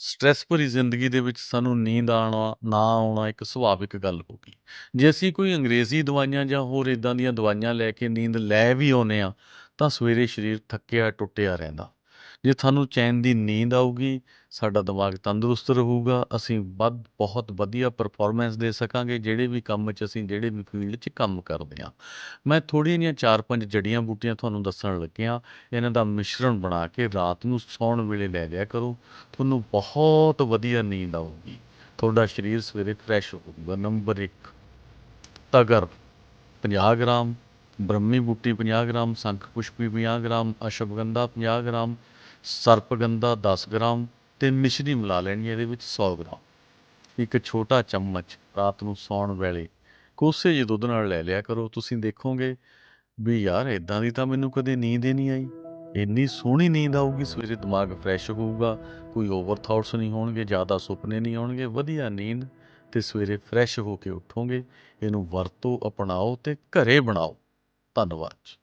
Stress ਭਰੀ ਜ਼ਿੰਦਗੀ ਦੇ ਵਿੱਚ ਸਾਨੂੰ ਨੀਂਦ ਆਉਣਾ, ਨਾ ਆਉਣਾ ਇੱਕ ਸੁਭਾਵਿਕ ਗੱਲ ਹੋ ਗਈ। ਜੇ ਅਸੀਂ ਕੋਈ ਅੰਗਰੇਜ਼ੀ ਦਵਾਈਆਂ ਜਾਂ ਹੋਰ ਇਦਾਂ ਦੀਆਂ ਦਵਾਈਆਂ ਲੈ ਕੇ ਨੀਂਦ ਲੈ ਵੀ ਆਉਂਦੇ ਹਾਂ, ਤਾਂ ਸਵੇਰੇ ਸਰੀਰ ਥੱਕਿਆ, ਟੁੱਟਿਆ ਰਹਿੰਦਾ। ਜੇ ਸਾਨੂੰ ਚੈਨ ਦੀ ਨੀਂਦ ਆਊਗੀ, ਸਾਡਾ ਦਿਮਾਗ ਤੰਦਰੁਸਤ ਰਹੂਗਾ, ਅਸੀਂ ਵੱਧ, ਬਹੁਤ ਵਧੀਆ ਪਰਫਾਰਮੈਂਸ ਦੇ ਸਕਾਂਗੇ, ਜਿਹੜੇ ਵੀ ਕੰਮ 'ਚ ਅਸੀਂ, ਜਿਹੜੇ ਵੀ ਫੀਲਡ 'ਚ ਕੰਮ ਕਰਦੇ ਹਾਂ। ਮੈਂ ਥੋੜ੍ਹੀਆਂ ਜਿਹੀਆਂ ਚਾਰ ਪੰਜ ਜੜੀਆਂ ਬੂਟੀਆਂ ਤੁਹਾਨੂੰ ਦੱਸਣ ਲੱਗਿਆ, ਇਹਨਾਂ ਦਾ ਮਿਸ਼ਰਣ ਬਣਾ ਕੇ ਰਾਤ ਨੂੰ ਸੌਣ ਵੇਲੇ ਲੈ ਲਿਆ ਕਰੋ, ਤੁਹਾਨੂੰ ਬਹੁਤ ਵਧੀਆ ਨੀਂਦ ਆਊਗੀ। ਤੁਹਾਡਾ ਸਰੀਰ ਸਵੇਰੇ ਫਰੈਸ਼ ਹੋਊਗਾ। ਨੰਬਰ 1 ਤਗਰ 50 ਗ੍ਰਾਮ, ਬ੍ਰਹਮੀ ਬੂਟੀ 50 ਗ੍ਰਾਮ ਸੰਖ ਪੁਸ਼ਪੀ 50 ਗ੍ਰਾਮ, ਅਸ਼ਵਗੰਧਾ 50 ਗ੍ਰਾਮ ਸਰਪਗੰਦਾ ਦਸ ਗ੍ਰਾਮ ਅਤੇ ਮਿਸ਼ਰੀ ਮਿਲਾ ਲੈਣੀ ਹੈ ਇਹਦੇ ਵਿੱਚ ਸੌ ਗ੍ਰਾਮ। ਇੱਕ ਛੋਟਾ ਚਮਚ ਰਾਤ ਨੂੰ ਸੌਣ ਵੇਲੇ ਕੋਸੇ ਜਿਹੇ ਦੁੱਧ ਨਾਲ ਲੈ ਲਿਆ ਕਰੋ। ਤੁਸੀਂ ਦੇਖੋਗੇ ਵੀ ਯਾਰ ਇਦਾਂ ਦੀ ਤਾਂ ਮੈਨੂੰ ਕਦੇ ਨੀਂਦ ਹੀ ਨਹੀਂ ਆਈ। ਇੰਨੀ ਸੋਹਣੀ ਨੀਂਦ ਆਊਗੀ, ਸਵੇਰੇ ਦਿਮਾਗ ਫਰੈਸ਼ ਹੋਊਗਾ, ਕੋਈ ਓਵਰ ਥਾਟਸ ਨਹੀਂ ਹੋਣਗੇ, ਜ਼ਿਆਦਾ ਸੁਪਨੇ ਨਹੀਂ ਆਉਣਗੇ, ਵਧੀਆ ਨੀਂਦ ਤੇ ਸਵੇਰੇ ਫਰੈਸ਼ ਹੋ ਕੇ ਉੱਠੋਗੇ। ਇਹਨੂੰ ਵਰਤੋ, ਅਪਣਾਓ ਤੇ ਘਰੇ ਬਣਾਓ। ਧੰਨਵਾਦ ਜੀ।